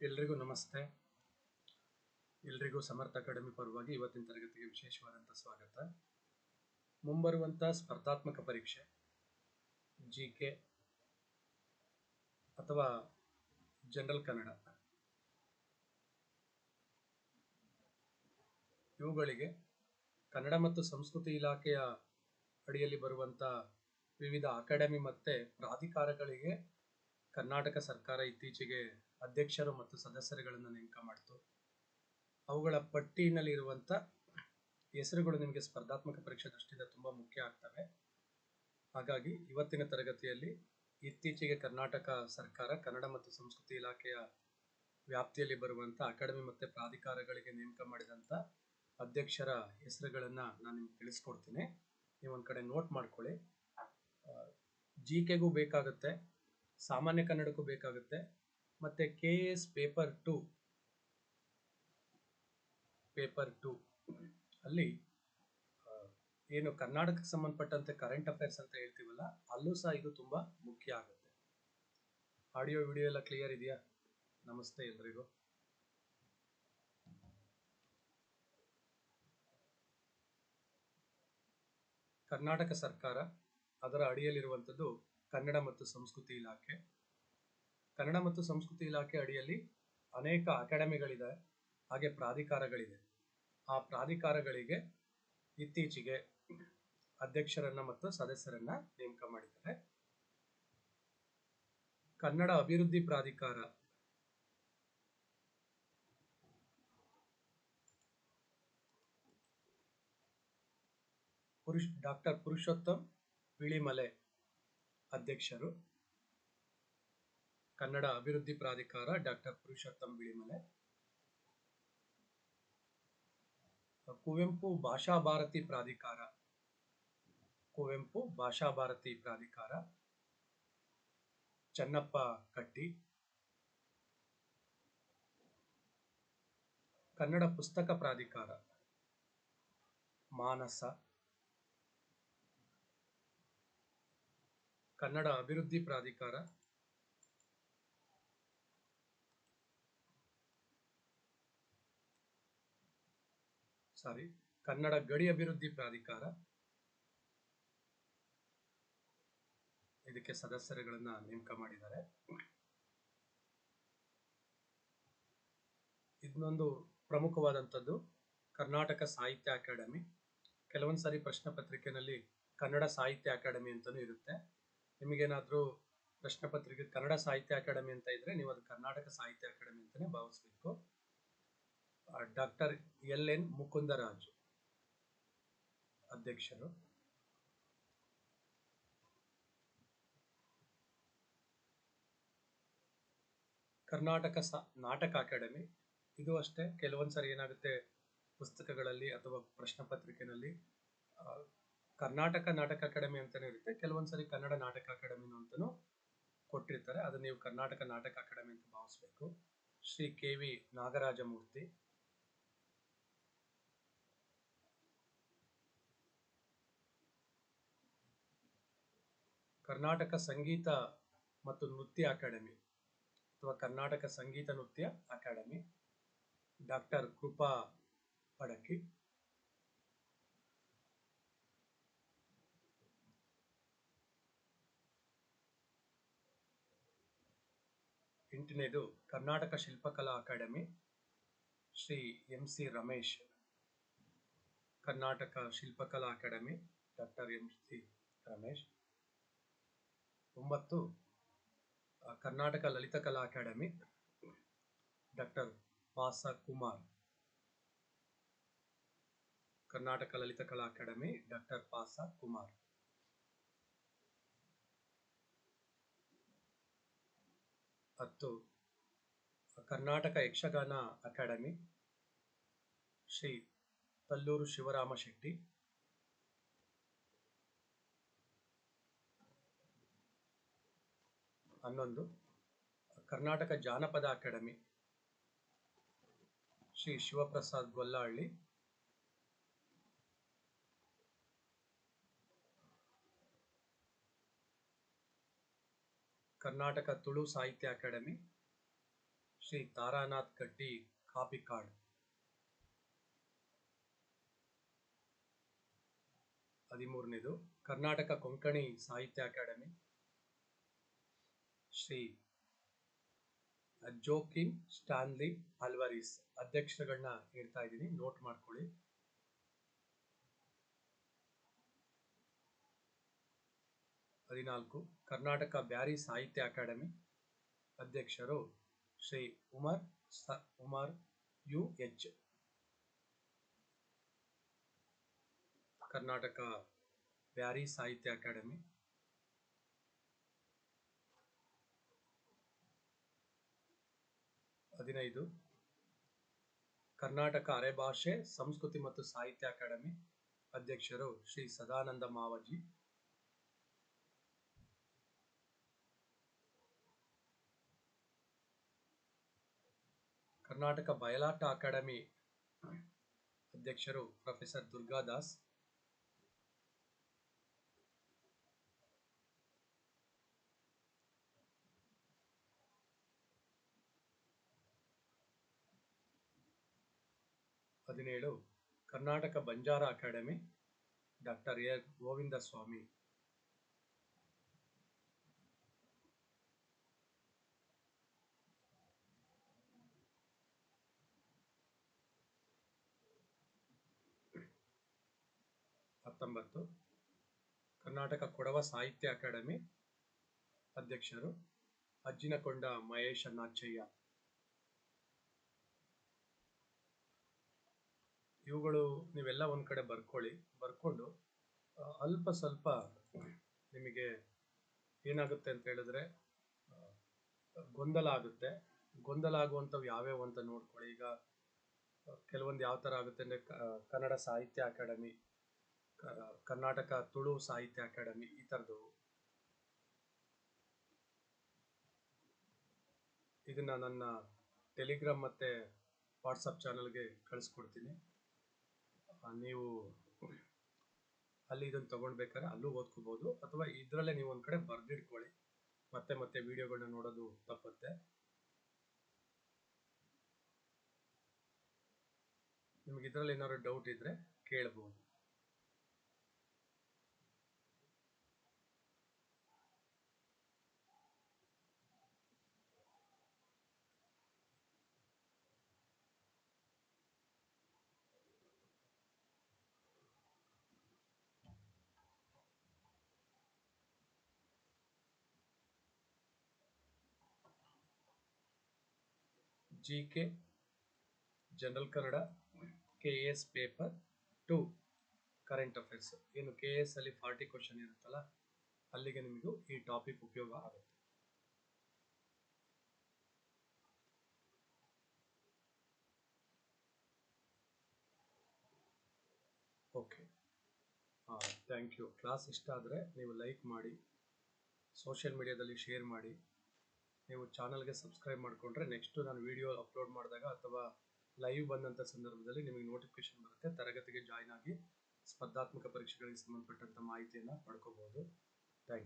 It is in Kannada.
ಎಲ್ರಿಗೂ ನಮಸ್ತೆ. ಎಲ್ರಿಗೂ ಸಮರ್ಥ ಅಕಾಡೆಮಿ ಪರವಾಗಿ ಇವತ್ತಿನ ತರಗತಿಗೆ ವಿಶೇಷವಾದಂಥ ಸ್ವಾಗತ. ಮುಂಬರುವಂಥ ಸ್ಪರ್ಧಾತ್ಮಕ ಪರೀಕ್ಷೆ ಜಿ ಕೆ ಅಥವಾ ಜನರಲ್ ಕನ್ನಡ ಇವುಗಳಿಗೆ ಕನ್ನಡ ಮತ್ತು ಸಂಸ್ಕೃತಿ ಇಲಾಖೆಯ ಅಡಿಯಲ್ಲಿ ಬರುವಂಥ ವಿವಿಧ ಅಕಾಡೆಮಿ ಮತ್ತು ಪ್ರಾಧಿಕಾರಗಳಿಗೆ ಕರ್ನಾಟಕ ಸರ್ಕಾರ ಇತ್ತೀಚೆಗೆ ಅಧ್ಯಕ್ಷರು ಮತ್ತು ಸದಸ್ಯರುಗಳನ್ನು ನೇಮಕ ಮಾಡಿತು. ಅವುಗಳ ಪಟ್ಟಿನಲ್ಲಿರುವಂಥ ಹೆಸರುಗಳು ನಿಮಗೆ ಸ್ಪರ್ಧಾತ್ಮಕ ಪರೀಕ್ಷೆ ದೃಷ್ಟಿಯಿಂದ ತುಂಬ ಮುಖ್ಯ ಆಗ್ತವೆ. ಹಾಗಾಗಿ ಇವತ್ತಿನ ತರಗತಿಯಲ್ಲಿ ಇತ್ತೀಚೆಗೆ ಕರ್ನಾಟಕ ಸರ್ಕಾರ, ಕನ್ನಡ ಮತ್ತು ಸಂಸ್ಕೃತಿ ಇಲಾಖೆಯ ವ್ಯಾಪ್ತಿಯಲ್ಲಿ ಬರುವಂಥ ಅಕಾಡೆಮಿ ಮತ್ತು ಪ್ರಾಧಿಕಾರಗಳಿಗೆ ನೇಮಕ ಮಾಡಿದಂಥ ಅಧ್ಯಕ್ಷರ ಹೆಸರುಗಳನ್ನು ನಾನು ನಿಮ್ಗೆ ತಿಳಿಸ್ಕೊಡ್ತೀನಿ. ನೀವು ಕಡೆ ನೋಟ್ ಮಾಡ್ಕೊಳ್ಳಿ. ಜಿ ಕೆಗೂ ಬೇಕಾಗುತ್ತೆ, ಸಾಮಾನ್ಯ ಕನ್ನಡಕ್ಕೂ ಬೇಕಾಗುತ್ತೆ ಮತ್ತು K S paper two paper two ಅಲ್ಲಿ ಏನು ಕರ್ನಾಟಕಕ್ಕೆ ಸಂಬಂಧಪಟ್ಟಂತೆ ಕರೆಂಟ್ ಅಫೇರ್ಸ್ ಅಂತ ಹೇಳ್ತೀವಲ್ಲ, ಅಲ್ಲೂ ಸಹ ಇದು ತುಂಬ ಮುಖ್ಯ ಆಗುತ್ತೆ. ಆಡಿಯೋ ವಿಡಿಯೋ ಎಲ್ಲ ಕ್ಲಿಯರ್ ಇದೆಯಾ? ನಮಸ್ತೆ ಎಲ್ರಿಗೂ. ಕರ್ನಾಟಕ ಸರ್ಕಾರ ಅದರ ಅಡಿಯಲ್ಲಿರುವಂಥದ್ದು ಕನ್ನಡ ಮತ್ತು ಸಂಸ್ಕೃತಿ ಇಲಾಖೆ. ಕನ್ನಡ ಮತ್ತು ಸಂಸ್ಕೃತಿ ಇಲಾಖೆ ಅಡಿಯಲ್ಲಿ ಅನೇಕ ಅಕಾಡೆಮಿಗಳಿದೆ, ಹಾಗೆ ಪ್ರಾಧಿಕಾರಗಳಿದೆ. ಆ ಪ್ರಾಧಿಕಾರಗಳಿಗೆ ಇತ್ತೀಚೆಗೆ ಅಧ್ಯಕ್ಷರನ್ನ ಮತ್ತು ಸದಸ್ಯರನ್ನ ನೇಮಕ ಮಾಡಿದ್ದಾರೆ. ಕನ್ನಡ ಅಭಿವೃದ್ಧಿ ಪ್ರಾಧಿಕಾರ ಪುರುಷ್, ಡಾಕ್ಟರ್ ಪುರುಷೋತ್ತಮ್ ಬಿಳಿಮಲೆ ಅಧ್ಯಕ್ಷರು. ಕನ್ನಡ ಅಭಿವೃದ್ಧಿ ಪ್ರಾಧಿಕಾರ ಡಾಕ್ಟರ್ ಪುರುಷೋತ್ತಮ್ ಬಿಳಿಮಲೆ. ಕುವೆಂಪು ಭಾಷಾ ಭಾರತಿ ಪ್ರಾಧಿಕಾರ. ಕುವೆಂಪು ಭಾಷಾ ಭಾರತಿ ಪ್ರಾಧಿಕಾರ. ಚನ್ನಪ್ಪ ಕಟ್ಟಿ. ಕನ್ನಡ ಪುಸ್ತಕ ಪ್ರಾಧಿಕಾರ. ಮಾನಸ. ಕನ್ನಡ ಅಭಿವೃದ್ಧಿ ಪ್ರಾಧಿಕಾರ. ಸಾರಿ, ಕನ್ನಡ ಗಡಿ ಅಭಿವೃದ್ಧಿ ಪ್ರಾಧಿಕಾರ. ಇದಕ್ಕೆ ಸದಸ್ಯರುಗಳನ್ನ ನೇಮಕ ಮಾಡಿದ್ದಾರೆ. ಇದನ್ನೊಂದು ಪ್ರಮುಖವಾದಂಥದ್ದು, ಕರ್ನಾಟಕ ಸಾಹಿತ್ಯ ಅಕಾಡೆಮಿ. ಕೆಲವೊಂದು ಸಾರಿ ಪ್ರಶ್ನೆ ಪತ್ರಿಕೆನಲ್ಲಿ ಕನ್ನಡ ಸಾಹಿತ್ಯ ಅಕಾಡೆಮಿ ಅಂತಲೂ ಇರುತ್ತೆ. ನಿಮಗೇನಾದರೂ ಪ್ರಶ್ನೆ ಪತ್ರಿಕೆ ಕನ್ನಡ ಸಾಹಿತ್ಯ ಅಕಾಡೆಮಿ ಅಂತ ಇದ್ರೆ ನೀವು ಅದು ಕರ್ನಾಟಕ ಸಾಹಿತ್ಯ ಅಕಾಡೆಮಿ ಅಂತಲೇ ಭಾವಿಸ್ಬೇಕು. ಡಾಕ್ಟರ್ ಎಲ್ ಎನ್ ಮುಕುಂದರಾಜ್ ಅಧ್ಯಕ್ಷರು. ಕರ್ನಾಟಕ ಸ ನಾಟಕ ಅಕಾಡೆಮಿ. ಇದು ಅಷ್ಟೇ, ಕೆಲವೊಂದು ಸರಿ ಏನಾಗುತ್ತೆ, ಪುಸ್ತಕಗಳಲ್ಲಿ ಅಥವಾ ಪ್ರಶ್ನೆ ಪತ್ರಿಕೆನಲ್ಲಿ ಕರ್ನಾಟಕ ನಾಟಕ ಅಕಾಡೆಮಿ ಅಂತಾನೆ ಇರುತ್ತೆ, ಕೆಲವೊಂದು ಸರಿ ಕನ್ನಡ ನಾಟಕ ಅಕಾಡೆಮಿ ಅಂತಲೂ ಕೊಟ್ಟಿರ್ತಾರೆ. ಅದು ನೀವು ಕರ್ನಾಟಕ ನಾಟಕ ಅಕಾಡೆಮಿ ಅಂತ ಭಾವಿಸ್ಬೇಕು. ಶ್ರೀ ಕೆ ವಿ ನಾಗರಾಜಮೂರ್ತಿ ಕರ್ನಾಟಕ ಸಂಗೀತ ಮತ್ತು ನೃತ್ಯ ಅಕಾಡೆಮಿ ಅಥವಾ ಕರ್ನಾಟಕ ಸಂಗೀತ ನೃತ್ಯ academy, doctor Krupa Padaki. ಎಂಟನೇದು, Karnataka Shilpakala academy, Shri M C Ramesh. Karnataka Shilpakala academy, doctor M C Ramesh. ಒಂಬತ್ತು ಕರ್ನಾಟಕ ಲಲಿತಕಲಾ ಅಕಾಡೆಮಿ, ಡಾಕ್ಟರ್ ಪಾಸ ಕುಮಾರ್ ಕರ್ನಾಟಕ ಲಲಿತಕಲಾ ಅಕಾಡೆಮಿ, ಡಾಕ್ಟರ್ ಪಾಸ ಕುಮಾರ್ ಹತ್ತು ಕರ್ನಾಟಕ ಯಕ್ಷಗಾನ ಅಕಾಡೆಮಿ, ಶ್ರೀ ತಲ್ಲೂರು ಶಿವರಾಮ ಶೆಟ್ಟಿ. ಹನ್ನೊಂದು, ಕರ್ನಾಟಕ ಜಾನಪದ ಅಕಾಡೆಮಿ, ಶ್ರೀ ಶಿವಪ್ರಸಾದ್ ಗೊಲ್ಲಹಳ್ಳಿ ಕರ್ನಾಟಕ ತುಳು ಸಾಹಿತ್ಯ ಅಕಾಡೆಮಿ, ಶ್ರೀ ತಾರಾನಾಥ್ ಕಟ್ಟಿ ಕಾಪಿಕಾಡ್. ಹದಿಮೂರನೇದು, ಕರ್ನಾಟಕ ಕೊಂಕಣಿ ಸಾಹಿತ್ಯ ಅಕಾಡೆಮಿ. ಶ್ರೀ ಜೋಕಿನ್ ಸ್ಟಾನ್ಲಿ ಅಲ್ವರಿಸ್ ಅಧ್ಯಕ್ಷರುಗಳನ್ನ ಹೇಳ್ತಾ ಇದ್ದೀನಿ. ನೋಟ್ ಮಾಡ್ಕೊಳ್ಳಿ. ಹದಿನಾಲ್ಕು, ಕರ್ನಾಟಕ ಬ್ಯಾರಿ ಸಾಹಿತ್ಯ ಅಕಾಡೆಮಿ ಅಧ್ಯಕ್ಷರು ಶ್ರೀ ಉಮರ್ ಸ, Umar U H. Karnataka Beary Sahitya academy ಹದಿನೈದು. ಕರ್ನಾಟಕ ಅರೆಭಾಷೆ ಸಂಸ್ಕೃತಿ ಮತ್ತು ಸಾಹಿತ್ಯ ಅಕಾಡೆಮಿ ಅಧ್ಯಕ್ಷರು ಶ್ರೀ ಸದಾನಂದ ಮಾವಜಿ. ಕರ್ನಾಟಕ ಬಯಲಾಟ ಅಕಾಡೆಮಿ ಅಧ್ಯಕ್ಷರು ಪ್ರೊಫೆಸರ್ ದುರ್ಗಾದಾಸ್. ಹದಿನೇಳು Karnataka Banjara academy doctor A Govinda Swamy ಹತ್ತೊಂಬತ್ತು ಕರ್ನಾಟಕ ಕೊಡವ ಸಾಹಿತ್ಯ ಅಕಾಡೆಮಿ ಅಧ್ಯಕ್ಷರು ಅಜ್ಜಿನಕೊಂಡ ಮಹೇಶ ನಾಚಯ್ಯ ಇವುಗಳು ನೀವೆಲ್ಲ ಒಂದು ಕಡೆ ಬರ್ಕೊಳ್ಳಿ. ಬರ್ಕೊಂಡು ಅಲ್ಪ ಸ್ವಲ್ಪ ನಿಮಗೆ ಏನಾಗುತ್ತೆ ಅಂತ ಹೇಳಿದ್ರೆ ಗೊಂದಲ ಆಗುತ್ತೆ. ಗೊಂದಲ ಆಗುವಂಥವು ಯಾವ್ಯಾವ ಅಂತ ನೋಡ್ಕೊಳ್ಳಿ. ಈಗ ಕೆಲವೊಂದು ಯಾವ ಥರ ಆಗುತ್ತೆ ಅಂದರೆ ಕನ್ನಡ ಸಾಹಿತ್ಯ ಅಕಾಡೆಮಿ ಕರ್ನಾಟಕ ತುಳು ಸಾಹಿತ್ಯ ಅಕಾಡೆಮಿ ಈ ಥರದ್ದು. ಇದನ್ನ ನನ್ನ ಟೆಲಿಗ್ರಾಮ್ ಮತ್ತೆ ವಾಟ್ಸಪ್ ಚಾನಲ್ಗೆ ಕಳಿಸ್ಕೊಡ್ತೀನಿ. ನೀವು ಅಲ್ಲಿ ಇದನ್ನು ತಗೊಳ್ಬೇಕಾದ್ರೆ ಅಲ್ಲೂ ಓದ್ಕೋಬಹುದು ಅಥವಾ ಇದರಲ್ಲೇ ನೀವು ಒಂದ್ ಕಡೆ ಬರ್ದಿಟ್ಕೊಳ್ಳಿ. ಮತ್ತೆ ಮತ್ತೆ ವಿಡಿಯೋಗಳನ್ನ ನೋಡೋದು ತಪ್ಪುತ್ತೆ. ನಿಮ್ಗೆ ಇದರಲ್ಲಿ ಏನಾದ್ರು ಡೌಟ್ ಇದ್ರೆ ಕೇಳಬಹುದು G K general Kannada K S paper two current affairs ಏನು ಕೆ ಎಸ್ ಅಲ್ಲಿ ಫಾರ್ಟಿ ಕ್ವಶನ್ ಇರುತ್ತಲ್ಲ, ಅಲ್ಲಿಗೆ ನಿಮಗೂ ಈ ಟಾಪಿಕ್ ಉಪಯೋಗ ಆಗುತ್ತೆ. ಓಕೆ ಥ್ಯಾಂಕ್ ಯು ಕ್ಲಾಸ್ ಇಷ್ಟ ಆದರೆ ನೀವು ಲೈಕ್ ಮಾಡಿ ಸೋಷಿಯಲ್ ಮೀಡಿಯಾದಲ್ಲಿ ಶೇರ್ ಮಾಡಿ. ನೀವು ಚಾನಲ್ಗೆ ಸಬ್ಸ್ಕ್ರೈಬ್ ಮಾಡಿಕೊಂಡ್ರೆ ನೆಕ್ಸ್ಟು ನಾನು ವೀಡಿಯೋ ಅಪ್ಲೋಡ್ ಮಾಡಿದಾಗ ಅಥವಾ ಲೈವ್ ಬಂದಂಥ ಸಂದರ್ಭದಲ್ಲಿ ನಿಮಗೆ ನೋಟಿಫಿಕೇಶನ್ ಬರುತ್ತೆ, ತರಗತಿಗೆ ಜಾಯ್ನ್ ಆಗಿ ಸ್ಪರ್ಧಾತ್ಮಕ ಪರೀಕ್ಷೆಗಳಿಗೆ ಸಂಬಂಧಪಟ್ಟಂಥ ಮಾಹಿತಿಯನ್ನು ಪಡ್ಕೋಬಹುದು